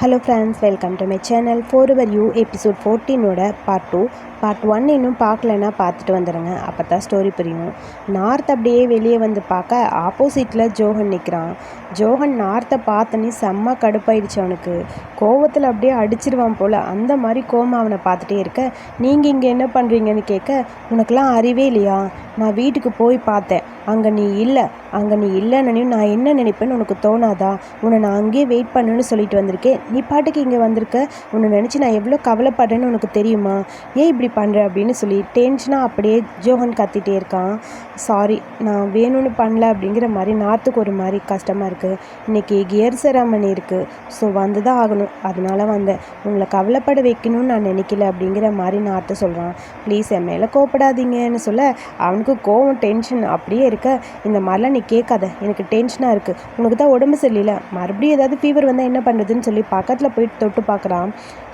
Hello friends welcome to my channel for over you episode ஃபோர்டீனோட part two part one இன்னும் பார்க்கலன்னா பார்த்துட்டு வந்துடுங்க அப்போ தான் ஸ்டோரி புரியும். நார்த் அப்படியே வெளியே வந்து பார்க்க ஆப்போசிட்டில் ஜோகன் நிற்கிறான் ஜோகன் நார்த்தை பார்த்தோன்னே செம்ம கடுப்பாயிடுச்சு அவனுக்கு. கோவத்தில் அப்படியே அடிச்சிருவான் போல் அந்த மாதிரி கோமா அவனை பார்த்துட்டே இருக்க. நீங்கள் இங்கே என்ன பண்ணுறீங்கன்னு கேட்க உனக்கெலாம் அறிவே இல்லையா? நான் வீட்டுக்கு போய் பார்த்தேன். அங்கே நீ இல்லை. அங்கே நீ இல்லைன்னு நான் என்ன நினைப்பேன்னு உனக்கு தோணாதா? உன்னை நான் அங்கேயே வெயிட் பண்ணுன்னு சொல்லிட்டு வந்திருக்கேன். நீ பாட்டுக்கு இங்கே வந்திருக்க? உன்னை நினச்சி நான் எவ்வளோ கவலைப்படுறேன்னு உனக்கு தெரியுமா? ஏன் இப்படி பண்ணுற அப்படின்னு சொல்லி டென்ஷனாக அப்படியே ஜோஹன் கத்திட்டே இருக்கான். சாரி நான் வேணும்னு பண்ணல அப்படிங்கிற மாதிரி நார்த்துக்கு ஒரு மாதிரி கஷ்டமாக இருக்குது இன்றைக்கி கியர் செராமணி இருக்குது ஸோ வந்து தான் ஆகணும். அதனால வந்தேன். உங்களை கவலைப்பட வைக்கணும்னு நான் நினைக்கல அப்படிங்கிற மாதிரி நார்த்து சொல்கிறான் ப்ளீஸ் என் மேலே கோப்படாதீங்கன்னு சொல்ல அவனுக்கு கோவம் டென்ஷன் அப்படியே இருக்க. இந்த மாதிரிலாம் நீ கேட்காத. எனக்கு டென்ஷனாக இருக்குது உனக்கு தான் உடம்பு சரியில்லை. மறுபடியும் ஏதாவது ஃபீவர் வந்தால் என்ன பண்ணுறதுன்னு சொல்லி பக்கத்தில் போயிட்டு தொட்டு பார்க்குறான்.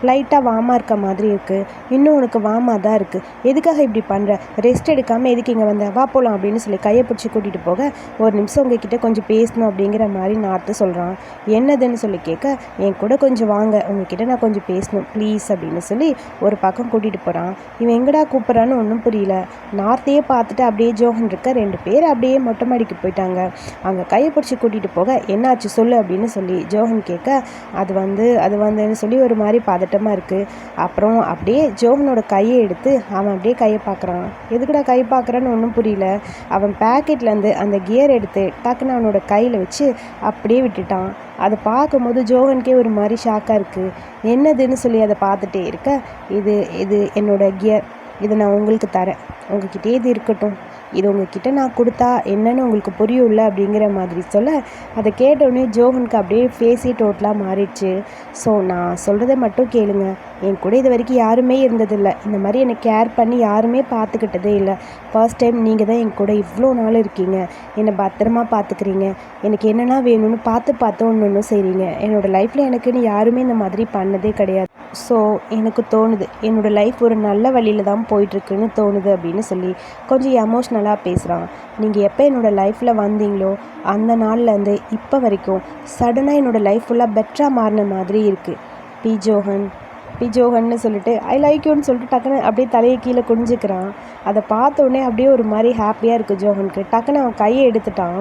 லைட்டாக வாமாக இருக்க மாதிரி இருக்குது இன்னும் உனக்கு வாமாக தான் இருக்குது எதுக்காக இப்படி பண்ணுற ரெஸ்ட் எடுக்காமல் எதுக்கு இங்கே வந்த? வா போகலாம் அப்படின்னு சொல்லி கையை பிடிச்சி கூட்டிகிட்டு போக ஒரு நிமிஷம் உங்ககிட்ட கொஞ்சம் பேசணும் அப்படிங்கிற மாதிரி நார்த்து சொல்கிறான் என்னதுன்னு சொல்லி கேட்க என் கூட கொஞ்சம் வாங்க. உங்ககிட்ட நான் கொஞ்சம் பேசணும். ப்ளீஸ் அப்படின்னு சொல்லி ஒரு பக்கம் கூட்டிகிட்டு போகிறான் இவன் எங்கடா கூப்பிட்றான்னு ஒன்றும் புரியல. நார்த்தையே பார்த்துட்டு அப்படியே ஜோகன் இருக்க ரெண்டு பேர் அப்படியே மொட்டை மாடிக்கு போயிட்டாங்க. அங்கே கையை பிடிச்சி கூட்டிகிட்டு போக என்னாச்சு சொல்லு அப்படின்னு சொல்லி ஜோகன் கேட்க அது வந்து அது வந்துன்னு சொல்லி ஒரு மாதிரி பதட்டமாக இருக்குது அப்புறம் அப்படியே ஜோகனோட கையை எடுத்து அவன் அப்படியே கையை பார்க்குறான். எதுக்குடா கை பார்க்குறான்னு ஒன்றும் புரியல. அவன் பேக்கெட்லேருந்து அந்த கியர் எடுத்து டக்குன்னு அவனோட கையில் வச்சு அப்படியே விட்டுட்டான். அதை பார்க்கும்போது ஜோகனுக்கே ஒரு மாதிரி ஷாக்காக இருக்குது என்னதுன்னு சொல்லி அதை பார்த்துட்டே இருக்க இது இது என்னோட கியர் இதை நான் உங்களுக்கு தரேன். உங்ககிட்டே இது இருக்கட்டும். இது உங்ககிட்ட நான் கொடுத்தா என்னன்னு உங்களுக்கு புரியும்ல அப்படிங்கிற மாதிரி சொல்ல அதை கேட்டோடனே ஜோகனுக்கு அப்படியே ஃபேஸே டோட்டலாக மாறிடுச்சு. ஸோ நான் சொல்கிறத மட்டும் கேளுங்க. என் கூட இது வரைக்கும் யாருமே இருந்ததில்லை. இந்த மாதிரி என்னை கேர் பண்ணி யாருமே பார்த்துக்கிட்டதே இல்லை. ஃபர்ஸ்ட் டைம் நீங்கள் தான் என் கூட இவ்வளோ நாள் இருக்கீங்க. என்னை பத்திரமா பார்த்துக்கிறீங்க. எனக்கு என்னென்னா வேணும்னு பார்த்து பார்த்து ஒன்று ஒன்றும் செய்கிறீங்க என்னோடய லைஃப்பில் எனக்குன்னு யாருமே இந்த மாதிரி பண்ணதே கிடையாது. ஸோ எனக்கு தோணுது. என்னோடய லைஃப் ஒரு நல்ல வழியில் தான் போயிட்டுருக்குன்னு தோணுது அப்படின்னு சொல்லி கொஞ்சம் எமோஷனல் எமோஷ்னலாக பேசுகிறாங்க நீங்கள் எப்போ என்னோடய லைஃப்பில் வந்தீங்களோ அந்த நாள்லேருந்து இப்போ வரைக்கும் சடனாக என்னோடய லைஃப் ஃபுல்லாக பெட்டராக மாறின மாதிரி இருக்குது பி. ஜோஹன் பி ஜோகன்னு சொல்லிட்டு ஐ லைக் யூன்னு சொல்லிட்டு டக்குன்னு அப்படியே தலையை கீழே குனிஞ்சிக்கிறான். அதை பார்த்த உடனே அப்படியே ஒரு மாதிரி ஹாப்பியாக இருக்குது ஜோகனுக்கு டக்குன்னு அவன் கையை எடுத்துட்டான்.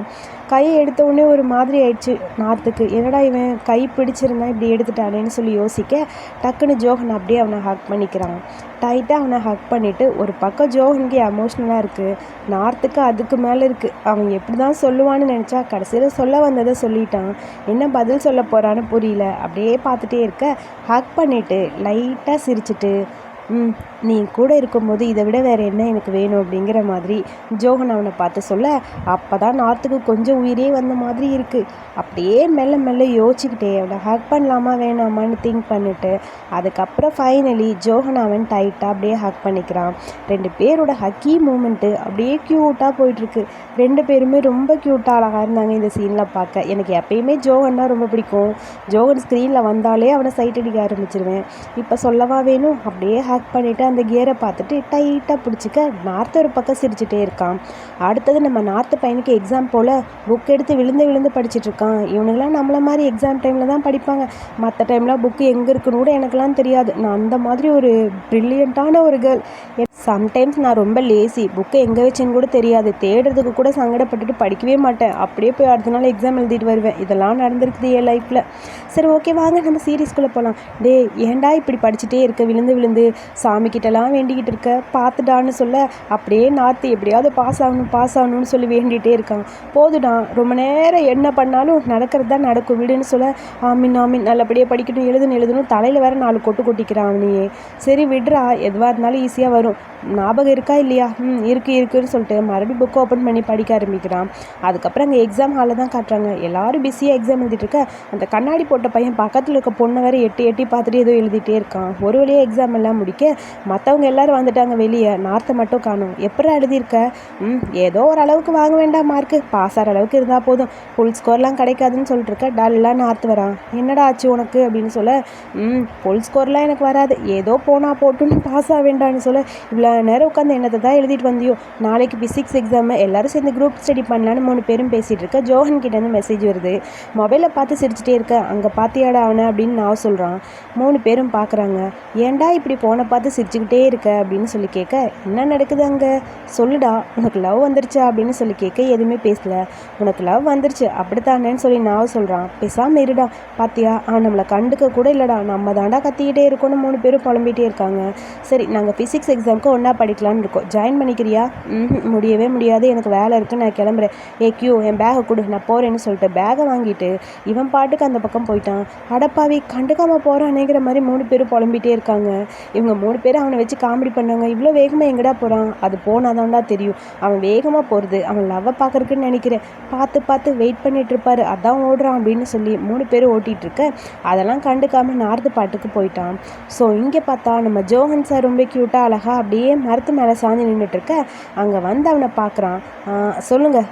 கையை எடுத்த உடனே ஒரு மாதிரி ஆயிடுச்சு நார்த்துக்கு என்னடா இவன் கை பிடிச்சிருந்தா இப்படி எடுத்துட்டானேன்னு சொல்லி யோசிக்க டக்குன்னு ஜோகன் அப்படியே அவனை ஹக் பண்ணிக்கிறான். டைட்டாக அவனை ஹக் பண்ணிவிட்டு ஒரு பக்கம் ஜோகனுக்கு எமோஷ்னலாக இருக்குது நார்த்துக்கு அதுக்கு மேலே இருக்குது அவன் எப்படி தான் சொல்லுவான்னு நினச்சா கடைசியில் சொல்ல வந்ததை சொல்லிட்டான். என்ன பதில் சொல்ல போகிறான்னு புரியல. அப்படியே பார்த்துட்டே இருக்க. ஹக் பண்ணிவிட்டு லைட்டாக சிரிச்சிட்டு நீ கூட இருக்கும்போது இதை விட வேறு என்ன எனக்கு வேணும் அப்படிங்கிற மாதிரி ஜோகன் அவனை பார்த்து சொல்ல அப்போ தான் நார்த்துக்கு கொஞ்சம் உயிரே வந்த மாதிரி இருக்குது அப்படியே மெல்ல மெல்ல யோசிச்சுக்கிட்டே அவனை ஹக் பண்ணலாமா வேணாமான்னு திங்க் பண்ணிட்டு அதுக்கப்புறம் ஃபைனலி ஜோகன் அவன் டைட்டாக அப்படியே ஹக் பண்ணிக்கிறான். ரெண்டு பேரோட ஹக்கி மூமெண்ட்டு அப்படியே க்யூட்டாக போயிட்டுருக்கு. ரெண்டு பேருமே ரொம்ப க்யூட்டாக அழகாக இருந்தாங்க இந்த சீனில் பார்க்க. எனக்கு எப்பயுமே ஜோகன்னா ரொம்ப பிடிக்கும். ஜோகன் ஸ்க்ரீனில் வந்தாலே அவனை சைட் அடிக்க ஆரம்பிச்சிருவேன். இப்போ சொல்லவா வேணும்? அப்படியே ஹக் பண்ணிவிட்டு அந்த கியரை பார்த்துட்டு டைட்டாக பிடிச்சிக்க நார்த்து ஒரு பக்கம் சிரிச்சுட்டே இருக்கான். அடுத்தது நம்ம நார்த்து பையனுக்கு எக்ஸாம் போல் புக் எடுத்து விழுந்து விழுந்து படிச்சுட்டு இருக்கான். இவனுங்களாம் நம்மள மாதிரி எக்ஸாம் டைமில் தான் படிப்பாங்க. மற்ற டைம்லாம் புக்கு எங்கே இருக்குன்னு கூட எனக்குலாம் தெரியாது. நான் அந்த மாதிரி ஒரு ப்ரில்லியண்ட்டான ஒரு கேர்ள் சம்டைம்ஸ் நான் ரொம்ப லேசி புக்கை எங்கே வச்சேன்னு கூட தெரியாது. தேடுறதுக்கு கூட சங்கடப்பட்டுட்டு படிக்கவே மாட்டேன். அப்படியே போய் அடுத்த நாள் எக்ஸாம் எழுதிட்டு வருவேன். இதெல்லாம் நடந்திருக்குது என் லைஃப்பில் சரி ஓகே வாங்க நம்ம சீரியஸ்குள்ளே போகலாம் டே ஏன்டா இப்படி படிச்சுட்டே இருக்க? விழுந்து விழுந்து சாமிக்கிட்டலாம் வேண்டிக்கிட்டு இருக்க. பார்த்துடான்னு சொல்ல அப்படியே நாற்று எப்படியாவது பாஸ் ஆகணும் பாஸ் ஆகணும்னு சொல்லி வேண்டிகிட்டே இருக்கான். போதுடா ரொம்ப நேரம் என்ன பண்ணாலும் நடக்கிறது தான் நடக்கும் விடுன்னு சொல்ல ஆமின் ஆமின் நல்லபடியாக படிக்கணும் எழுதணும் எழுதணும் தலையில் வேற நாலு கொட்டு கொட்டிக்கிறான் அவனையே. சரி விடுறா எதுவாக இருந்தாலும் ஈஸியாக வரும். ஞாபகம் இருக்கா இல்லையா? ம் இருக்குது இருக்குன்னு சொல்லிட்டு மறுபடியும் புக் ஓப்பன் பண்ணி படிக்க ஆரம்பிக்கிறான். அதுக்கப்புறம் அங்கே எக்ஸாம் ஹாலில் தான் காட்டுறாங்க. எல்லாரும் பிஸியாக எக்ஸாம் எழுதிட்டு இருக்க. அந்த கண்ணாடி போட்ட பையன் பக்கத்தில் இருக்க பொண்ணை வேற எட்டி எட்டி பார்த்துட்டு ஏதோ எழுதிட்டே இருக்கான். ஒரு வழியாக எக்ஸாம் எல்லாம் முடியும் இருக்கேன் மற்றவங்க எல்லாரும் வந்துட்டாங்க வெளியே. நார்த்தை மட்டும் காணும். எப்படா எழுதியிருக்க? ம் ஏதோ ஓரளவுக்கு வாங்க வேண்டாம் மார்க்கு பாஸ் ஆகிற அளவுக்கு இருந்தால் போதும். ஃபுல் ஸ்கோர்லாம் கிடைக்காதுன்னு சொல்லிட்டு இருக்க டல்லாக நார்த்து வரான் என்னடா ஆச்சு உனக்கு? அப்படின்னு சொல்ல ம் ஃபுல் ஸ்கோர்லாம் எனக்கு வராது. ஏதோ போனால் போட்டுன்னு பாஸ் ஆக வேண்டாம்னு சொல்ல இவ்வளோ நேரம் உட்காந்து என்னத்தை தான் எழுதிட்டு வந்தியோ? நாளைக்கு ஃபிசிக்ஸ் எக்ஸாமு எல்லாரும் சேர்ந்து குரூப் ஸ்டடி பண்ணலான்னு மூணு பேரும் பேசிகிட்டு இருக்க. ஜோஹன் கிட்டேருந்து மெசேஜ் வருது. மொபைலை பார்த்து சிரிச்சிட்டே இருக்க. அங்கே பார்த்தியாடா அவனை அப்படின்னு நான் சொல்கிறான் மூணு பேரும் பார்க்குறாங்க ஏன்டா இப்படி என்னை பார்த்து சிரிச்சுக்கிட்டே இருக்க அப்படின்னு சொல்லி கேட்க என்ன நடக்குது அங்கே? சொல்லுடா உனக்கு லவ் வந்துருச்சா? அப்படின்னு சொல்லி கேட்க எதுவுமே பேசல. உனக்கு லவ் வந்துருச்சு. அப்படித்தானேன்னு சொல்லி நான் சொல்கிறான் பேசாமல் இருடா. பாத்தியா? அவன் நம்மளை கண்டுக்க கூட இல்லைடா. நம்ம தாண்டா கத்திக்கிட்டே இருக்கோம்னு மூணு பேரும் புலம்பிகிட்டே இருக்காங்க. சரி நாங்கள் ஃபிசிக்ஸ் எக்ஸாமுக்கு ஒன்றா படிக்கலான்னு இருக்கோம். ஜாயின் பண்ணிக்கிறியா? ம் முடியவே முடியாது. எனக்கு வேலை இருக்குது நான் கிளம்புறேன். ஏ கியூ என் பேகை கொடு. நான் போகிறேன்னு சொல்லிட்டு பேகை வாங்கிட்டு இவன் பாட்டுக்கு அந்த பக்கம் போயிட்டான். அடப்பாவி கண்டுக்காமல் போகிறானேங்கிற மாதிரி மூணு பேரும் புலம்பிகிட்டே இருக்காங்க. இவங்க மூணு பேரும் அவனை வச்சு காமெடி பண்ணாங்க. இவ்வளோ வேகமாக எங்கடா போகிறான் அது போனாதான்டா தெரியும். அவன் வேகமாக போகிறது அவன் லவ்வை பார்க்கறக்குன்னு நினைக்கிறேன். பார்த்து பார்த்து வெயிட் பண்ணிகிட்ருப்பாரு அதான் ஓடுறான் அப்படின்னு சொல்லி மூணு பேரும் ஓட்டிகிட்டு இருக்க. அதெல்லாம் கண்டுக்காமல் நார்த்து பாட்டுக்கு போயிட்டான். ஸோ இங்கே பார்த்தா நம்ம ஜோஹன் சார் ரொம்ப க்யூட்டாக அழகாக அப்படியே மரத்து மேலே சாஞ்சு நின்றுட்டுருக்க அங்கே வந்து அவனை பார்க்குறான். சொல்லுங்கள்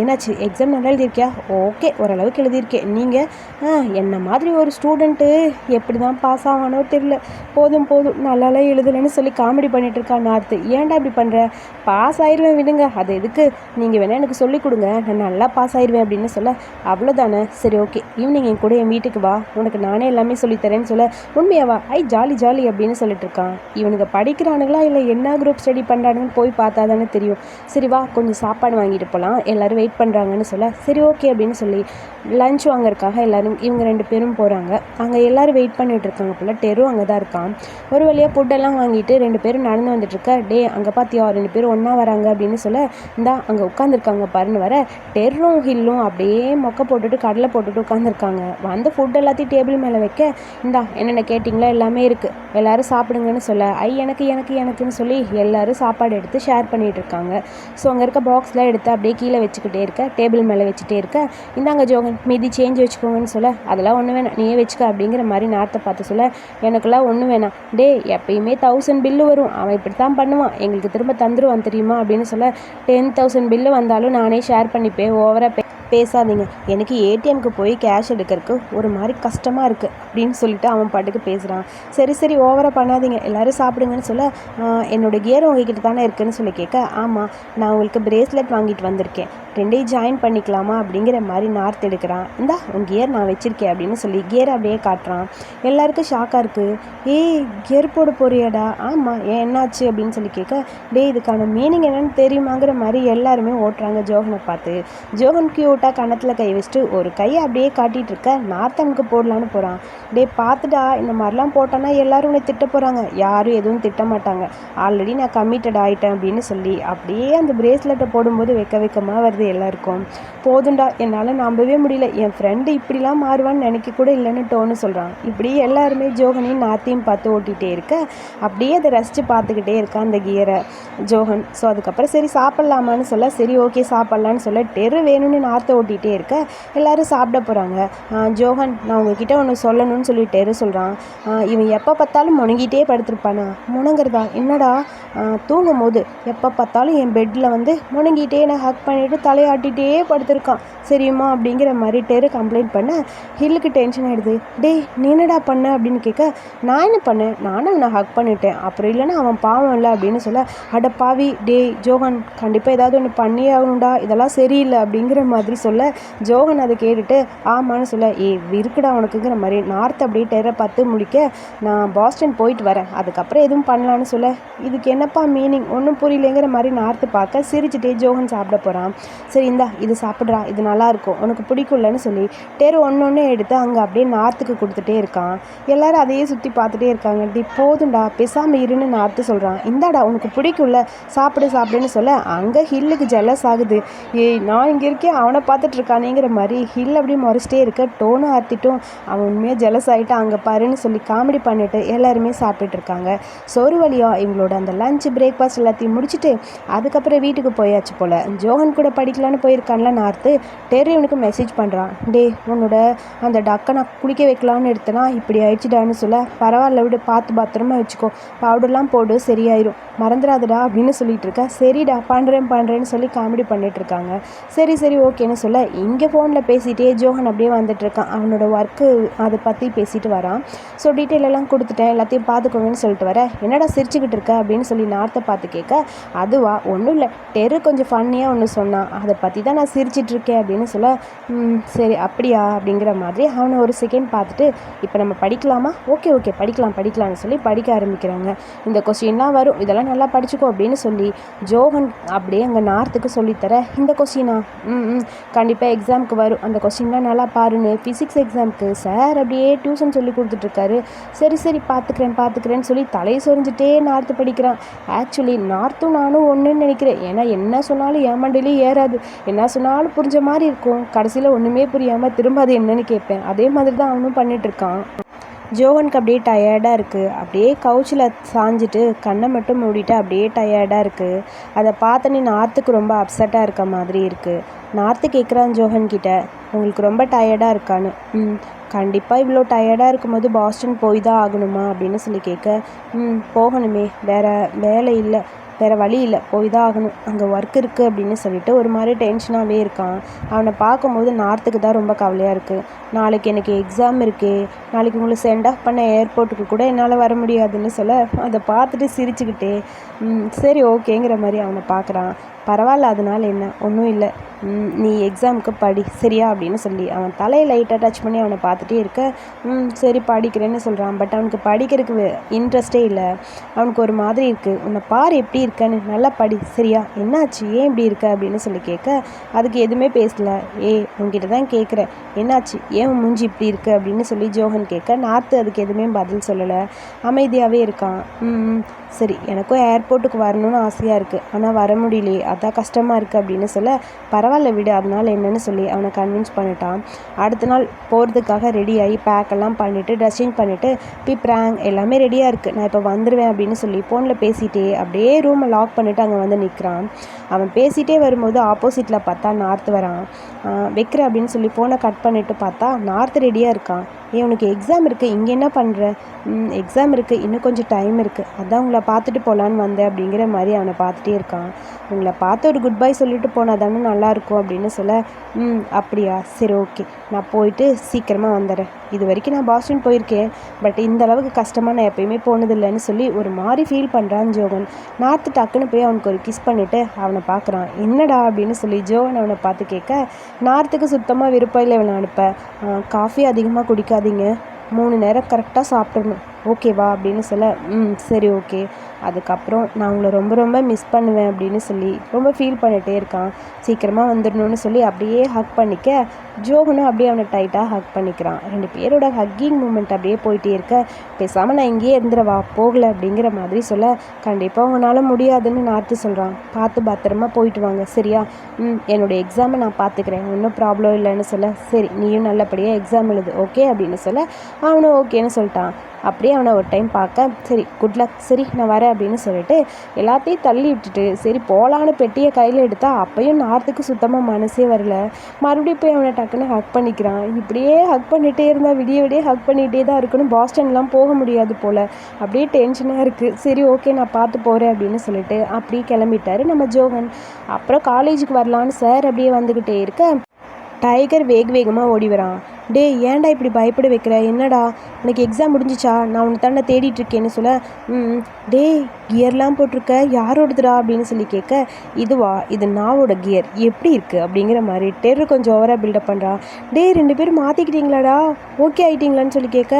என்னாச்சு? எக்ஸாம் நல்லா எழுதியிருக்கியா? ஓகே ஓரளவுக்கு எழுதியிருக்கேன். நீங்கள் என்ன மாதிரி ஒரு ஸ்டூடெண்ட்டு எப்படி தான் பாஸ் ஆவானோ தெரியல. போதும் போதும். நல்லா நல்லாலாம் எழுதலைன்னு சொல்லி காமெடி பண்ணிகிட்டு இருக்கா நார்த்து. ஏன்டா இப்படி பண்ணுற பாஸ் ஆயிடுவேன் விடுங்க. அது எதுக்கு? நீங்கள் வேணால் எனக்கு சொல்லிக் கொடுங்க. நான் நல்லா பாஸ் ஆயிடுவேன் அப்படின்னு சொல்ல அவ்வளோதானே சரி ஓகே ஈவினிங் என் கூட என் வீட்டுக்கு வா. உனக்கு நானே எல்லாமே சொல்லித்தரேன்னு சொல்ல உண்மையாவா? ஐ ஜாலி ஜாலி அப்படின்னு சொல்லிட்டு இருக்கான். இவனுக்கு படிக்கிறானுங்களா இல்லை என்ன குரூப் ஸ்டடி பண்ணுறானுன்னு போய் பார்த்தா தானே தெரியும். சரி வா கொஞ்சம் சாப்பாடு வாங்கிட்டு போகலாம் எல்லோரும் வெயிட் பண்ணுறாங்கன்னு சொல்ல சரி ஓகே அப்படின்னு சொல்லி லஞ்ச் வாங்கறதுக்காக எல்லோரும் இவங்க ரெண்டு பேரும் போகிறாங்க அங்கே எல்லோரும் வெயிட் பண்ணிகிட்டு இருக்காங்க போல். டெரு அங்கே தான் இருக்கான். ஒரு வழியாக ஃபுட்டெல்லாம் வாங்கிட்டு ரெண்டு பேரும் நடந்து வந்துட்டுருக்க டே அங்கே பார்த்தியா ரெண்டு பேரும் ஒன்றா வராங்க. அப்படின்னு சொல்ல இந்தா அங்கே உட்காந்துருக்காங்க பாருன்னு வர டெர்ரும் ஹில்லும். அப்படியே மொக்க போட்டுட்டு கடலை போட்டுட்டு உட்காந்துருக்காங்க வந்த ஃபுட் எல்லாத்தையும் டேபிள் மேலே வைக்க. இந்தா என்னென்ன கேட்டிங்களோ எல்லாமே இருக்குது எல்லோரும் சாப்பிடுங்கன்னு சொல்ல. ஐ எனக்கு எனக்கு எனக்குன்னு சொல்லி எல்லோரும் சாப்பாடு எடுத்து ஷேர் பண்ணிகிட்டு இருக்காங்க. ஸோ அங்கே இருக்க பாக்ஸ்லாம் எடுத்து அப்படியே கீழே வச்சுக்கிட்டே இருக்க டேபிள் மேலே வச்சுட்டே இருக்க. இந்தாங்க ஜோகன் மீதி சேஞ்ச் வச்சுக்கோங்கன்னு சொல்ல அதெல்லாம் ஒன்று வேணாம் நீயே வச்சுக்க. அப்படிங்கிற மாதிரி நார்த்தை பார்த்து சொல்ல எனக்குலாம் ஒன்று வேணாம். டே எப்பயுமே தௌசண்ட் பில்லு வரும். அவன் இப்படி தான் பண்ணுவான். எங்களுக்கு திரும்ப தந்துடுவான் தெரியுமா அப்படின்னு சொல்ல டென் தௌசண்ட் பில்லு வந்தாலும் நானே ஷேர் பண்ணிப்பேன். ஓவராக பே பேசாதீங்க. எனக்கு ஏடிஎம்க்கு போய் கேஷ் எடுக்கிறதுக்கு ஒரு மாதிரி கஷ்டமாக இருக்குது அப்படின்னு சொல்லிட்டு அவன் பாட்டுக்கு பேசுகிறான் சரி சரி ஓவராக பண்ணாதீங்க. எல்லோரும் சாப்பிடுங்கன்னு சொல்ல என்னோடய கியர் உங்ககிட்ட தானே இருக்குதுன்னு சொல்லி கேட்க ஆமாம் நான் உங்களுக்கு பிரேஸ்லெட் வாங்கிட்டு வந்திருக்கேன். ரெண்டையும் ஜாயின் பண்ணிக்கலாமா அப்படிங்கிற மாதிரி நார்த் எடுக்கிறான். இந்தா உன் கியர் நான் வச்சுருக்கேன் அப்படின்னு சொல்லி கியர் அப்படியே காட்டுறான். எல்லாருக்கும் ஷாக்காக இருக்குது ஏய் கியர் போட போறியாடா? ஆமாம் ஏன் என்னாச்சு அப்படின்னு சொல்லி கேட்க டே இதுக்கான மீனிங் என்னன்னு தெரியுமாங்கிற மாதிரி எல்லாருமே ஓட்டுறாங்க ஜோகனை பார்த்து. ஜோகன் போட்டால் கணத்தில் கை வச்சுட்டு ஒரு கையை அப்படியே காட்டிகிட்டு இருக்க நார்த்தனுக்கு போடலான்னு போகிறான் டே பார்த்துடா இந்த மாதிரிலாம் போட்டோன்னா எல்லோரும் உன்னை திட்ட போகிறாங்க யாரும் எதுவும் திட்ட மாட்டாங்க. ஆல்ரெடி நான் கம்மிட்டட் ஆகிட்டேன் அப்படின்னு சொல்லி அப்படியே அந்த பிரேஸ்லெட்டை போடும்போது வைக்க வைக்கமாக வருது எல்லாருக்கும். போதுண்டா என்னால் நம்பவே முடியல. என் ஃப்ரெண்டு இப்படிலாம் மாறுவான்னு நினைக்க கூட இல்லைன்னு டோன்னு சொல்கிறான் இப்படி எல்லாருமே ஜோகனையும் நாத்தையும் பார்த்து ஓட்டிகிட்டே இருக்க அப்படியே அதை ரசித்து பார்த்துக்கிட்டே இருக்கான் அந்த கியரை ஜோகன் ஸோ அதுக்கப்புறம் சரி சாப்பிட்லாமான்னு சொல்ல சரி ஓகே சாப்பிட்லான்னு சொல்ல டெரு வேணும்னு நார்த்தை ஓட்டிகிட்டே இருக்க எல்லோரும் சாப்பிட போகிறாங்க ஜோகன் நான் உங்ககிட்ட ஒன்று சொல்லணும்னு சொல்லி டெரு சொல்கிறான் இவன் எப்போ பார்த்தாலும் முணங்கிட்டே படுத்திருப்பானா? முணங்குறதா என்னடா? தூங்கும் போது எப்போ பார்த்தாலும் என் பெட்டில் வந்து முணங்கிட்டே நான் ஹக் பண்ணிவிட்டு தலையாட்டிகிட்டே படுத்திருக்கான். சரியுமா அப்படிங்கிற மாதிரி டெரு கம்ப்ளைண்ட் பண்ண ஹில்லுக்கு டென்ஷன் ஆகிடுது டேய் நீ என்னடா பண்ண அப்படின்னு கேட்க நான் என்ன பண்ணேன்? நானும் அவனை ஹக் பண்ணிட்டேன். அப்புறம் இல்லைன்னா அவன் பாவம் இல்லை அப்படின்னு சொல்ல அட பாவி டேய் ஜோகன் கண்டிப்பாக ஏதாவது ஒன்று பண்ணியே ஆகணும்டா. இதெல்லாம் சரியில்லை அப்படிங்கிற மாதிரி சொல்ல ஜோகன் அதை கேட்டுட்டு ஆமான்னு சொல்ல ஏ இருக்குடா உனக்குங்கிற மாதிரி நார்த் அப்படியே டெரை பார்த்து முடிக்க நான் பாஸ்டன் போயிட்டு வரேன். அதுக்கப்புறம் எதுவும் பண்ணலான்னு சொல்ல. இதுக்கு என்னப்பா மீனிங்? ஒன்றும் புரியலைங்கிற மாதிரி நார்த்து பார்க்க சிரிச்சுட்டே ஜோகன் சாப்பிட போகிறான் சரி இந்தா இது சாப்பிட்றா. இது நல்லாயிருக்கும் உனக்கு பிடிக்கும்லன்னு சொல்லி டெரு ஒன்று ஒன்று எடுத்து அங்கே அப்படியே நார்த்துக்கு கொடுத்துட்டே இருக்கான். எல்லாரும் அதையே சுற்றி பார்த்துட்டே இருக்காங்க. டி போதும்டா. பெசாமல் இருன்னு நார்த்து சொல்கிறான் இந்தாடா உனக்கு பிடிக்கும்ல. சாப்பிடு சாப்பிடுன்னு சொல்ல அங்கே ஹில்லுக்கு ஜெல்லஸ் ஆகுது. ஏய் நான் இங்கே இருக்கேன். அவனை பார்த்துட்டு இருக்கானேங்கிற மாதிரி ஹில் அப்படியே முறைச்சிட்டே இருக்க. டோனும் ஆர்த்திட்டும் அவன் உண்மையாக ஜெலஸ் ஆகிட்டு அங்கே பாருன்னு சொல்லி காமெடி பண்ணிட்டு எல்லாருமே சாப்பிட்டுட்ருக்காங்க. சோறு வழியா இவங்களோட அந்த லஞ்ச் பிரேக்ஃபாஸ்ட் எல்லாத்தையும் முடிச்சுட்டு அதுக்கப்புறம் வீட்டுக்கு போயாச்சு போல். ஜோகன் கூட படிக்கலான்னு போயிருக்கான்ல நார்த்து. டெர்ரி மெசேஜ் பண்ணுறான் டே உன்னோட அந்த டக்கை நான் குளிக்க வைக்கலான்னு எடுத்தனா இப்படி ஆயிடுச்சுடான்னு சொல்ல. பரவாயில்ல விடு பார்த்து பத்திரமா வச்சுக்கோ. பவுடர்லாம் போடு சரியாயிரும். மறந்துடாதடா அப்படின்னு சொல்லிட்டு இருக்க. சரிடா பண்ணுறேன் பண்ணுறேன்னு சொல்லி காமெடி பண்ணிட்டு இருக்காங்க சரி சரி ஓகேன்னு சொல்ல இங்கே ஃபோனில் பேசிகிட்டே ஜோஹன் அப்படியே வந்துட்டுருக்கான். அவனோட ஒர்க்கு அதை பற்றி பேசிட்டு வரான். ஸோ டீட்டெயில் எல்லாம் கொடுத்துட்டேன். எல்லாத்தையும் பார்த்துக்கோங்கன்னு சொல்லிட்டு வர. என்னடா சிரிச்சுக்கிட்டு இருக்க அப்படின்னு சொல்லி நார்த்தை பார்த்து கேட்க அதுவா? ஒன்றும் இல்லை. டெரு கொஞ்சம் ஃபன்னியாக ஒன்று சொன்னான். அதை பற்றி தான் நான் சிரிச்சிட்ருக்கேன் அப்படின்னு சொல்ல சரி அப்படியா? அப்படிங்கிற மாதிரி அவனை ஒரு செகண்ட் பார்த்துட்டு இப்போ நம்ம படிக்கலாமா? ஓகே ஓகே படிக்கலாம் படிக்கலாம்னு சொல்லி படிக்க ஆரம்பிக்கிறாங்க. இந்த கொஸ்டின்லாம் வரும். இதெல்லாம் நல்லா படிச்சுக்கோ அப்படின்னு சொல்லி ஜோஹன் அப்படியே அங்கே நார்த்துக்கு சொல்லித்தர இந்த கொஸ்டினா ம் ம். கண்டிப்பாக எக்ஸாமுக்கு வரும். அந்த கொஸ்டின்லாம் நல்லா பாருன்னு ஃபிசிக்ஸ் எக்ஸாமுக்கு சார் அப்படியே டியூஷன் சொல்லி கொடுத்துட்ருக்காரு. சரி சரி பார்த்துக்கிறேன் பார்த்துக்கிறேன்னு சொல்லி தலையை சொரிஞ்சிட்டே நார்த்து படிக்கிறான். ஆக்சுவலி நார்த்தும் நானும் ஒன்றுன்னு நினைக்கிறேன். ஏன்னா என்ன சொன்னாலும் என் ஏறாது. என்ன சொன்னாலும் புரிஞ்ச மாதிரி இருக்கும். கடைசியில் ஒன்றுமே புரியாமல் திரும்ப அது என்னன்னு கேட்பேன். அதே மாதிரி தான் அவனும் பண்ணிகிட்ருக்கான் ஜோகனுக்கு அப்படியே டயர்டாக இருக்குது அப்படியே கவுச்சில் சாஞ்சிட்டு கண்ணை மட்டும் மூடிட்டு அப்படியே டயர்டாக இருக்குது அதை பார்த்தோன்னே நார்த்துக்கு ரொம்ப அப்செட்டாக இருக்க மாதிரி இருக்குது நார்த்து கேட்குறான் ஜோகன் கிட்ட உங்களுக்கு ரொம்ப டயர்டாக இருக்கான்னு. ம் கண்டிப்பாக இவ்வளோ டயர்டாக இருக்கும்போது பாஸ்டன் போய் தான் ஆகணுமா? அப்படின்னு சொல்லி கேட்க ம் போகணுமே. வேற வேலை இல்லை. வேறு வழி இல்லை போய் தான் ஆகணும் அங்கே ஒர்க் இருக்குது அப்படின்னு சொல்லிட்டு ஒரு மாதிரி டென்ஷனாகவே இருக்கான். அவனை பார்க்கும்போது நார்த்துக்கு தான் ரொம்ப கவலையாக இருக்குது நாளைக்கு எனக்கு எக்ஸாம் இருக்கே. நாளைக்கு உங்களை சென்ட் ஆஃப் பண்ண ஏர்போர்ட்டுக்கு கூட என்னால் வர முடியாதுன்னு சொல்ல அதை பார்த்துட்டு சிரிச்சுக்கிட்டே சரி ஓகேங்கிற மாதிரி அவனை பார்க்குறான். பரவாயில்ல அதனால என்ன? ஒன்றும் இல்லை. நீ எக்ஸாமுக்கு படி சரியா? அப்படின்னு சொல்லி. அவன் தலையை லைட்டாக டச் பண்ணி அவனை பார்த்துட்டே இருக்க. ம் சரி படிக்கிறேன்னு சொல்கிறான் பட் அவனுக்கு படிக்கிறதுக்கு இன்ட்ரெஸ்டே இல்லை. அவனுக்கு ஒரு மாதிரி இருக்குது உன்னை பாரு எப்படி இருக்கன்னு. நல்லா படி. சரியா? என்னாச்சு? ஏன் இப்படி இருக்க? அப்படின்னு சொல்லி கேட்க அதுக்கு எதுவுமே பேசல. ஏய் உன்கிட்ட தான் கேட்குறேன். என்னாச்சு? ஏன் உன் மூஞ்சி இப்படி இருக்கு? அப்படின்னு சொல்லி ஜோகன் கேட்க நார்த்து அதுக்கு எதுவுமே பதில் சொல்லலை. அமைதியாகவே இருக்கான். ம், சரி எனக்கும் ஏர்போர்ட்டுக்கு வரணும்னு ஆசையாக இருக்குது ஆனால் வர முடியலையே. அதான் கஷ்டமாக இருக்குது அப்படின்னு சொல்ல பரவாயில்ல விடு. அதனால் என்னன்னு சொல்லி அவனை கன்வின்ஸ் பண்ணிட்டான். அடுத்த நாள் போகிறதுக்காக ரெடி ஆகி பேக் எல்லாம் பண்ணிவிட்டு ட்ரெஸ்ஸிங் பண்ணிவிட்டு பிப்ராங் எல்லாமே ரெடியாக இருக்குது நான் இப்போ வந்துடுவேன் அப்படின்னு சொல்லி ஃபோனில் பேசிகிட்டே அப்படியே ரூமை லாக் பண்ணிவிட்டு அங்கே வந்து நிற்கிறான் அவன் பேசிகிட்டே வரும்போது ஆப்போசிட்டில் பார்த்தா நார்த் வரான். வைக்கிற அப்படின்னு சொல்லி ஃபோனை கட் பண்ணிவிட்டு பார்த்தா நார்த் ரெடியாக இருக்கான். ஏன் உனக்கு எக்ஸாம் இருக்குது இங்கே என்ன பண்ணுற எக்ஸாம் இருக்குது இன்னும் கொஞ்சம் டைம் இருக்குது அதான் உங்களை பார்த்துட்டு போகலான்னு வந்தேன் அப்படிங்கிற மாதிரி அவனை பார்த்துட்டே இருக்கான். உங்களை பார்த்து ஒரு குட் பை சொல்லிட்டு போனால் தானே நல்லாயிருக்கும் அப்படின்னு சொல்ல ம் அப்படியா? சரி ஓகே நான் போயிட்டு சீக்கிரமாக வந்துடுறேன். இது வரைக்கும் நான் பாஸ்டன் போயிருக்கேன். பட் இந்த அளவுக்கு கஷ்டமாக நான் எப்பயுமே போனதில்லைன்னு சொல்லி ஒரு மாதிரி ஃபீல் பண்ணுறான் ஜோகன். நார்த்து டக்குன்னு போய் அவனுக்கு ஒரு கிஸ் பண்ணிவிட்டு அவனை பார்க்குறான். என்னடா? அப்படின்னு சொல்லி ஜோகன் அவனை பார்த்து கேட்க நார்த்துக்கு சுத்தமாக விருப்பம் இல்லை இவனை அனுப்ப. காஃபி அதிகமாக குடிக்காதீங்க. மூணு நேரம் கரெக்டாக சாப்பிடணும். ஓகேவா அப்படின்னு சொல்ல ம் சரி ஓகே அதுக்கப்புறம் நான் உங்களை ரொம்ப ரொம்ப மிஸ் பண்ணுவேன் அப்படின்னு சொல்லி ரொம்ப ஃபீல் பண்ணிகிட்டே இருக்கான். சீக்கிரமாக வந்துடணும்னு சொல்லி அப்படியே ஹக் பண்ணிக்க ஜோகனும் அப்படியே அவனை டைட்டாக ஹக் பண்ணிக்கிறான். ரெண்டு பேரோட ஹக்கிங் மூமெண்ட் அப்படியே போயிட்டே இருக்க. பேசாமல் நான் இங்கேயே இருந்துடவா? போகல அப்படிங்கிற மாதிரி சொல்ல கண்டிப்பாக உங்களால் முடியாதுன்னு நார்த்து சொல்கிறான் பார்த்து பத்திரமா போயிட்டு வாங்க சரியா? ம் என்னோட எக்ஸாமை நான் பார்த்துக்கிறேன். ஒன்றும் ப்ராப்ளம் இல்லைன்னு சொல்ல சரி நீயும் நல்லபடியாக எக்ஸாம் எழுது ஓகே அப்படின்னு சொல்ல அவனும் ஓகேன்னு சொல்லிட்டான். அப்படியே அவனை ஒரு டைம் பார்க்க சரி குட் லக் சரி நான் வரேன். அப்படின்னு சொல்லிட்டு எல்லாத்தையும் தள்ளி விட்டுட்டு சரி போகலான்னு பெட்டியை கையில் எடுத்தா அப்பயும் நார்த்துக்கு சுத்தமாக மனசே வரல. மறுபடியும் போய் அவனை டக்குன்னு ஹக் பண்ணிக்கிறான். இப்படியே ஹக் பண்ணிகிட்டே இருந்தால் விடிய விடிய ஹக் பண்ணிகிட்டே தான் இருக்கணும். பாஸ்டன்லாம் போக முடியாது போல். அப்படியே டென்ஷனாக இருக்குது சரி ஓகே நான் பார்த்து போகிறேன் அப்படின்னு சொல்லிட்டு அப்படியே கிளம்பிட்டாரு நம்ம ஜோகன். அப்புறம் காலேஜுக்கு வரலான்னு சார் அப்படியே வந்துக்கிட்டே இருக்க டைகர் வேக வேகமாக ஓடி வரான். டேய் ஏன்டா இப்படி பயப்பட வைக்கிற? என்னடா? உனக்கு எக்ஸாம் முடிஞ்சிச்சா? நான் உன்னை தானே தேடிட்டு இருக்கேன்னு சொல்ல ம் டேய் கியர்லாம் போட்டிருக்க? யாரோடதுடா அப்படின்னு சொல்லி கேட்க இதுவா? இது நாவோட கியர். எப்படி இருக்குது அப்படிங்கிற மாதிரி டெரு கொஞ்சம் ஓவராக பில்டப் பண்ணுறான் டேய் ரெண்டு பேரும் மாற்றிக்கிட்டீங்களாடா ஓகே ஆயிட்டீங்களான்னு சொல்லி கேட்க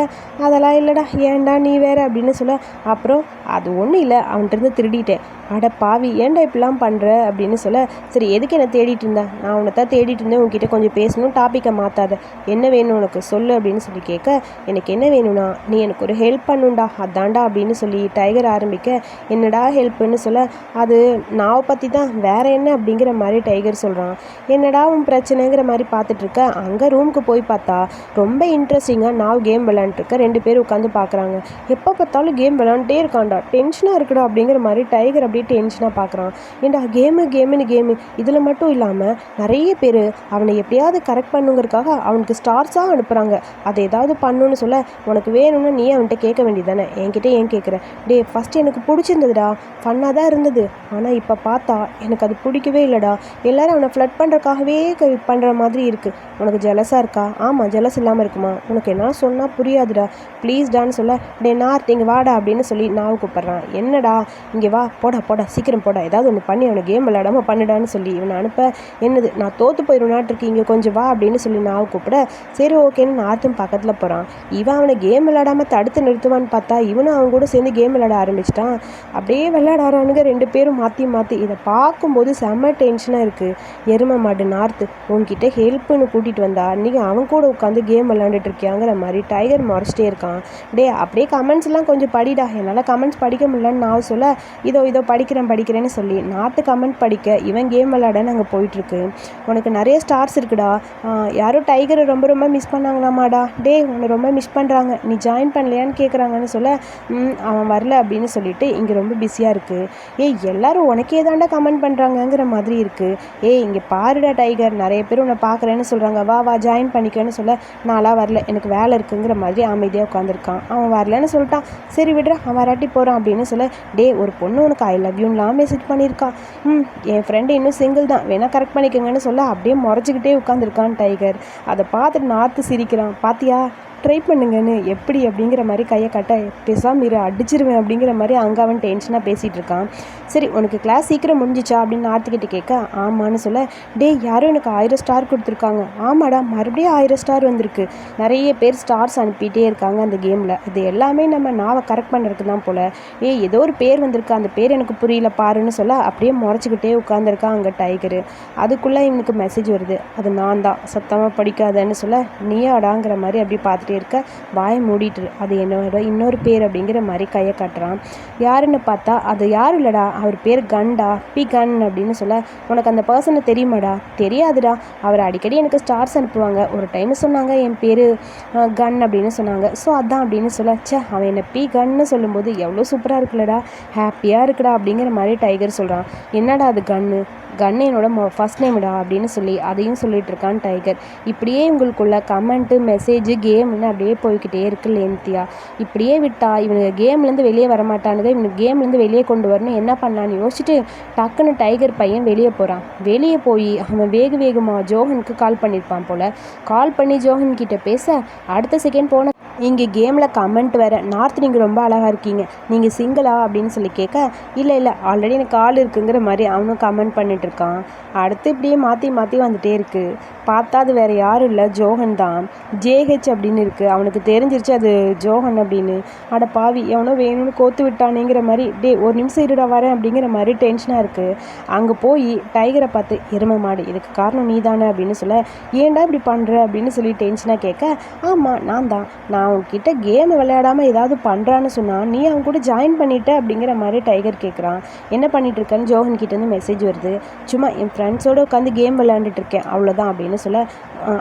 அதெல்லாம் இல்லைடா. ஏன்டா நீ வேற? அப்படின்னு சொல்ல அப்புறம் அது ஒன்றும் இல்லை. அவன்கிட்ட திருடிட்டேன். அட பாவி ஏன்டா இப்படிலாம் பண்ணுற அப்படின்னு சொல்ல சரி எதுக்கு என்னை தேடிட்டு இருந்த? நான் உன்னை தான் தேடிட்டு இருந்தேன். உன்கிட்ட கொஞ்சம் பேசணும். டாப்பிக்கை மாற்றாத என்ன வேணும் உனக்கு சொல்லு அப்படின்னு சொல்லி கேட்க எனக்கு என்ன வேணும்னா நீ எனக்கு ஒரு ஹெல்ப் பண்ணுண்டா அதான்டா அப்படின்னு சொல்லி டைகர் ஆரம்பிக்க என்னடா ஹெல்ப்புன்னு சொல்ல அது நாவை பற்றி தான் வேற என்ன? அப்படிங்கிற மாதிரி டைகர் சொல்கிறான் என்னடா உன் பிரச்சனைங்கிற மாதிரி பார்த்துட்ருக்க அங்கே ரூமுக்கு போய் பார்த்தா ரொம்ப இன்ட்ரெஸ்டிங்காக நான் கேம் விளாண்டுருக்க ரெண்டு பேர் உட்காந்து பார்க்குறாங்க. எப்போ பார்த்தாலும் கேம் விளாண்டுட்டே இருக்கான்டா. டென்ஷனாக இருக்கடா அப்படிங்கிற மாதிரி டைகர் அப்படியே டென்ஷனாக பார்க்குறான். ஏண்டா கேமு கேமுன்னு கேமு இதில் மட்டும் இல்லாமல் நிறைய பேர் அவனை எப்படியாவது கரெக்ட் பண்ணுங்கிறதுக்காக அவனுக்கு ஸ்டார் ஸ்டார்ஸாக அனுப்புகிறாங்க அதை ஏதாவது பண்ணுன்னு சொல்ல உனக்கு வேணும்னா நீ அவன்கிட்ட கேட்க வேண்டியதானே என்கிட்ட ஏன் கேட்குற? டே ஃபஸ்ட் எனக்கு பிடிச்சிருந்ததுடா. ஃபன்னாக தான் இருந்தது. ஆனால் இப்போ பார்த்தா எனக்கு அது பிடிக்கவே இல்லைடா. எல்லாரும் அவனை ஃப்ளட் பண்ணுறக்காகவே பண்ணுற மாதிரி இருக்குது உனக்கு ஜெலஸாக இருக்கா? ஆமாம் ஜெலஸ் இல்லாமல் இருக்குமா? உனக்கு என்ன சொன்னால் புரியாதுடா. ப்ளீஸ்டான்னு சொல்ல டே நார்த் இங்கே வாடா அப்படின்னு சொல்லி நான் கூப்பிட்றான். என்னடா? இங்கே வா போடா போடா சீக்கிரம் போடா. ஏதாவது ஒன்று பண்ணி அவனை கேம் விளையாடாமல் பண்ணுடான்னு சொல்லி இவனை அனுப்ப. என்னது நான் தோற்று போயிடும்னாட்டிருக்கு இங்கே கொஞ்சம் வா அப்படின்னு சொல்லி நான் கூப்பிட சரி ஓகேன்னு நார்த்தும் பக்கத்தில் போகிறான் இவன் அவனை கேம் விளையாடாமல் தடுத்து நிறுத்துவான்னு பார்த்தா இவனும் அவன் கூட சேர்ந்து கேம் விளையாட ஆரம்பிச்சிட்டான். அப்படியே விளையாடாரானுங்க ரெண்டு பேரும் மாற்றி மாற்றி இதை பார்க்கும்போது செம்ம டென்ஷனாக இருக்குது எருமை மாடு நார்த்து உன்கிட்ட ஹெல்ப்புன்னு கூட்டிகிட்டு வந்தா அன்றைக்கி அவன் கூட உட்காந்து கேம் விளையாண்டுட்டு இருக்கியாங்கிற மாதிரி டைகர் மறைச்சிட்டே இருக்கான். டே அப்படியே கமெண்ட்ஸ்லாம் கொஞ்சம் படிடா. என்னால் கமெண்ட்ஸ் படிக்க முடியலன்னு நான் சொல்ல இதோ இதோ படிக்கிறேன் படிக்கிறேன்னு சொல்லி நார்த்து கமெண்ட் படிக்க இவன் கேம் விளையாடன்னு அங்கே போயிட்டுருக்கு உனக்கு நிறைய ஸ்டார்ஸ் இருக்குடா. யாரும் டைகரை ரொம்ப ரொம்ப ரொம்ப மிஸ் பண்ணாங்களாமாடா. டே உன்னை ரொம்ப மிஸ் பண்ணுறாங்க நீ ஜாயின் பண்ணலையான்னு கேட்குறாங்கன்னு சொல்ல அவன் வரல அப்படின்னு சொல்லிட்டு இங்கே ரொம்ப பிஸியாக இருக்குது ஏய் எல்லோரும் உனக்கே தாண்டா கமெண்ட் பண்ணுறாங்கங்கிற மாதிரி இருக்குது ஏய் இங்கே பாருடா டைகர் நிறைய பேர் உன்னை பார்க்குறேன்னு சொல்கிறாங்க வா வா ஜாயின் பண்ணிக்கன்னு சொல்ல நான்லாம் வரல. எனக்கு வேலை இருக்குங்கிற மாதிரி அமைதியாக உட்காந்துருக்கான் அவன் வரலன்னு சொல்லிட்டான். சரி விடுறா அவன் வராட்டி போகிறான் அப்படின்னு சொல்ல டே ஒரு பொண்ணு உனக்கு ஐ லவ் யூன்லாம் மெசேஜ் பண்ணியிருக்கான் ம் என் ஃப்ரெண்டு இன்னும் சிங்கிள் தான். வேணால் கரெக்ட் பண்ணிக்கோங்கன்னு சொல்ல அப்படியே முறைச்சிக்கிட்டே உட்காந்துருக்கான் டைகர் அதை பார்த்துட்டு நாத்து சிரிக்கிறான். பாத்தியா? ட்ரை பண்ணுங்கன்னு எப்படி அப்படிங்கிற மாதிரி கையை கட்ட பேசாமல் இரு அடிச்சிருவேன் அப்படிங்கிற மாதிரி அங்கே அவன் டென்ஷனாக பேசிகிட்டு இருக்கான். சரி உனக்கு கிளாஸ் சீக்கிரம் முடிஞ்சிச்சா அப்படின்னு நார்த்துக்கிட்ட கேட்க ஆமான்னு சொல்ல டே யாரும் எனக்கு ஆயிரம் ஸ்டார் கொடுத்துருக்காங்க. ஆமாடா மறுபடியும் ஆயிரம் ஸ்டார் வந்திருக்கு. நிறைய பேர் ஸ்டார்ஸ் அனுப்பிட்டே இருக்காங்க அந்த கேமில் இது எல்லாமே நம்ம நாவை கரெக்ட் பண்ணுறதுக்கு தான் போல். ஏ ஏதோ ஒரு பேர் வந்திருக்கு. அந்த பேர் எனக்கு புரியல பாருன்னு சொல்ல அப்படியே முறைச்சிக்கிட்டே உட்காந்துருக்கான் அங்கே டைகரு அதுக்குள்ளே இவனுக்கு மெசேஜ் வருது. அது நான் தான் சத்தமாக படிக்காதன்னு சொல்ல நீயாடாங்கிற மாதிரி அப்படி பார்த்துட்டு பார்த்துட்டே இருக்க வாயை மூடிட்டு அது என்னோட இன்னொரு பேர் அப்படிங்கிற மாதிரி கையை காட்டுறான். யாருன்னு பார்த்தா அது யாரும் இல்லைடா அவர் பேர் கண்டா பி கன் அப்படின்னு சொல்ல உனக்கு அந்த பர்சனை தெரியுமாடா? தெரியாதுடா. அவர் அடிக்கடி எனக்கு ஸ்டார்ஸ் அனுப்புவாங்க. ஒரு டைம் சொன்னாங்க என் பேர் கன் அப்படின்னு சொன்னாங்க. ஸோ அதான் அப்படின்னு சொல்ல சே அவன் என்னை பி கன்னு சொல்லும்போது எவ்வளோ சூப்பராக இருக்குல்லடா. ஹாப்பியாக இருக்குடா அப்படிங்கிற மாதிரி டைகர் சொல்கிறான் என்னடா அது கன்னு கன் என்னோட மொ ஃபஸ்ட் நேம்டா அப்படின்னு சொல்லி அதையும் சொல்லிட்டு இருக்கான் டைகர் இப்படியே இவங்களுக்குள்ள கமெண்ட்டு மெசேஜ் கேம்னு அப்படியே போய்கிட்டே இருக்கு லேந்தியா. இப்படியே விட்டா இவனுக்கு கேம்லேருந்து வெளியே வரமாட்டானுங்க இவனுக்கு கேம்லேருந்து வெளியே கொண்டு வரணும். என்ன பண்ணலான்னு யோசிச்சுட்டு டக்குன்னு டைகர் பையன் வெளியே போகிறான் வெளியே போய் அவன் வேக வேகமாக ஜோஹனுக்கு கால் பண்ணியிருப்பான் போல். கால் பண்ணி ஜோஹன் கிட்ட பேச அடுத்த செகண்ட் போன இங்கே கேமில் கமெண்ட் வேறு. நார்த் நீங்கள் ரொம்ப அழகாக இருக்கீங்க. நீங்கள் சிங்கிளா அப்படின்னு சொல்லி கேட்க இல்லை இல்லை. ஆல்ரெடி எனக்கு ஆள் இருக்குங்கிற மாதிரி அவனும் கமெண்ட் பண்ணிகிட்ருக்கான் அடுத்து இப்படியே மாற்றி மாற்றி வந்துகிட்டே இருக்குது பார்த்தா அது வேறு யாரும் இல்லை. ஜோகன் தான். ஜேஹெச் அப்படின்னு இருக்குது அவனுக்கு தெரிஞ்சிருச்சு அது ஜோகன் அப்படின்னு. அட பாவி. எவனோ வேணும்னு கோத்து விட்டானேங்கிற மாதிரி டே ஒரு நிமிஷம் இருடா வரேன் அப்படிங்கிற மாதிரி டென்ஷனாக இருக்குது அங்கே போய் டைகரை பார்த்து எருமை மாடு இதுக்கு காரணம் நீ தானே அப்படின்னு சொல்ல ஏன்டா இப்படி பண்ணுற அப்படின்னு சொல்லி டென்ஷனாக கேட்க ஆமாம் நான் தான் நான் நான் உன்கிட்ட கேம் விளையாடாமல் ஏதாவது பண்ணுறான்னு சொன்னால் நீ அவன் கூட ஜாயின் பண்ணிட்ட அப்படிங்கிற மாதிரி டைகர் கேட்குறான் என்ன பண்ணிட்டு இருக்கேன்னு ஜோகன் கிட்டேருந்து மெசேஜ் வருது. சும்மா என் ஃப்ரெண்ட்ஸோடு உட்காந்து கேம் விளையாண்டுட்டு இருக்கேன் அவ்வளோதான் அப்படின்னு சொல்ல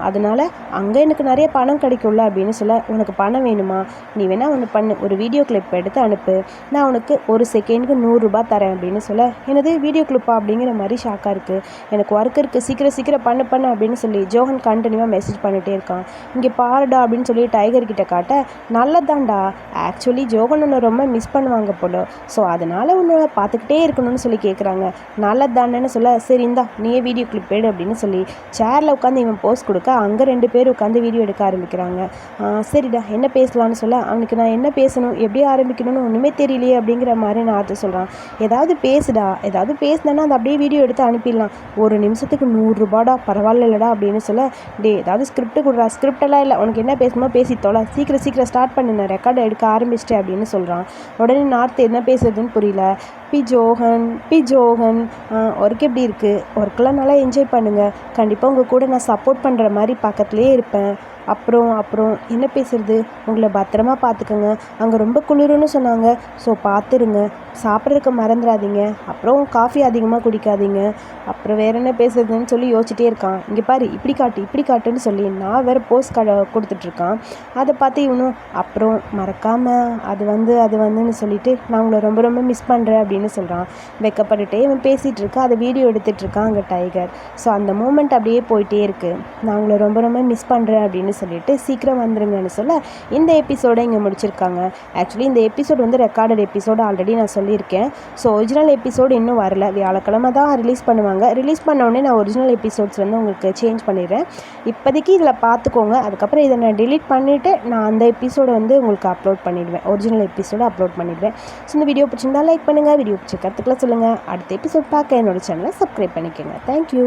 அதனால் அங்கே எனக்கு நிறைய பணம் கிடைக்கும்ல அப்படின்னு சொல்ல உனக்கு பணம் வேணுமா? நீ வேணால் ஒன்று பண்ணு ஒரு வீடியோ கிளிப் எடுத்து அனுப்பு. நான் உனக்கு ஒரு செகண்டுக்கு நூறுரூபா தரேன் அப்படின்னு சொல்ல எனது வீடியோ கிளிப்பா அப்படிங்கிற மாதிரி ஷாக்காக இருக்குது எனக்கு ஒர்க் இருக்குது சீக்கிரம் சீக்கிரம் பண்ணு பண்ணு அப்படின்னு சொல்லி ஜோகன் கண்டினியூவாக மெசேஜ் பண்ணிகிட்டே இருக்கான். இங்கே பாருடா அப்படின்னு சொல்லி டைகர் கிட்ட காட்ட நல்லதாண்டா. ஆக்சுவலி ஜோகன் உன்னை ரொம்ப மிஸ் பண்ணுவாங்க போல. ஸோ அதனால் உன்னோட பார்த்துக்கிட்டே இருக்கணும்னு சொல்லி கேட்குறாங்க நல்லதாண்டன்னு சொல்ல சரி இந்தா நீயே வீடியோ கிளிப் எடு அப்படின்னு சொல்லி சேரில் உட்காந்து இவன் போஸ்ட் கொடுக்க அங்கே ரெண்டு பேர் உட்காந்து வீடியோ எடுக்க ஆரம்பிக்கிறாங்க. சரிடா என்ன பேசலான்னு சொல்ல அவனுக்கு நான் என்ன பேசணும் எப்படி ஆரம்பிக்கணும்னு ஒன்றுமே தெரியலையே அப்படிங்கிற மாதிரி நான் ஆர்த்து சொல்கிறான் ஏதாவது பேசுடா ஏதாவது பேசினேன்னா அதை அப்படியே வீடியோ எடுத்து அனுப்பிடலாம். ஒரு நிமிஷத்துக்கு நூறுரூபாடா பரவாயில்ல இல்லைடா அப்படின்னு சொல்ல டே ஏதாவது ஸ்கிரிப்ட் கொடுறா ஸ்கிரிப்டெல்லாம் இல்லை உனக்கு என்ன பேசணுமோ பேசி தொலை சீக்கிரம் சீக்கிரம் ஸ்டார்ட் பண்ணு ரெக்கார்டு எடுக்க ஆரம்பிச்சிட்டேன் அப்படின்னு சொல்கிறான் உடனே நார்த் என்ன பேசுறதுன்னு புரியல. பி ஜோகன் பி ஜோகன் ஒர்க் எப்படி இருக்குது ஒர்க்கெலாம் நல்லா என்ஜாய் பண்ணுங்கள் கண்டிப்பாக உங்கள் கூட நான் சப்போர்ட் பண்ணுற மாதிரி பக்கத்துலேயே இருப்பேன். அப்புறம் அப்புறம் என்ன பேசுறது? உங்களை பத்திரமா பார்த்துக்கோங்க அங்கே ரொம்ப குளிருன்னு சொன்னாங்க. ஸோ பார்த்துருங்க சாப்பிட்றதுக்கு மறந்துடாதீங்க அப்புறம் காஃபி அதிகமாக குடிக்காதீங்க. அப்புறம் வேற என்ன பேசுறதுன்னு சொல்லி யோசிச்சிட்டே இருக்கான். இங்கே பாரு இப்படி காட்டு இப்படி காட்டுன்னு சொல்லி நான் வேறு போஸ்ட் க கொடுத்துட்ருக்கான் அதை பார்த்து இவனும் அப்புறம் மறக்காமல் அது வந்து அது வந்துன்னு சொல்லிட்டு நான் உங்களை ரொம்ப ரொம்ப மிஸ் பண்ணுறேன் அப்படின்னு சொல்கிறான் வெக்கப்பட்டுட்டே இவன் பேசிகிட்டு இருக்கா. அதை வீடியோ எடுத்துகிட்டு இருக்கான் அங்கே டைகர் ஸோ அந்த மூமெண்ட் அப்படியே போயிட்டே இருக்குது நான் உங்களை ரொம்ப ரொம்ப மிஸ் பண்ணுறேன் அப்படின்னு சொல்லிட்டு சீக்கிரம் வந்துருங்கன்னு சொல்ல இந்த எபிசோடை இங்கே முடிச்சிருக்காங்க. ஆக்சுவலி இந்த எபிசோட் வந்து ரெக்கார்டட் எபிசோடு ஆல்ரெடி நான் சொல்லியிருக்கேன். ஸோ ஒரிஜினல் எபிசோடு இன்னும் வரல. வியாழக்கிழமை தான் ரிலீஸ் பண்ணுவாங்க. ரிலீஸ் பண்ண உடனே நான் ஒரிஜினல் எபிசோட்ஸ் வந்து உங்களுக்கு சேஞ்ச் பண்ணிடுறேன். இப்போதைக்கு இதில் பார்த்துக்கோங்க. அதுக்கப்புறம் இதை நான் டிலீட் பண்ணிவிட்டு நான் அந்த எபிசோடை வந்து உங்களுக்கு அப்லோட் பண்ணிடுவேன். ஒரிஜினல் எபிசோடை அப்லோட் பண்ணிடுவேன். ஸோ இந்த வீடியோ பிடிச்சிருந்தா லைக் பண்ணுங்கள் வீடியோ பிடிச்ச கற்றுக்கலாம் சொல்லுங்கள் அடுத்த எபிசோட் பார்க்க என்னோட சேனலை சப்ஸ்கிரைப் பண்ணிக்கோங்க. தேங்க்யூ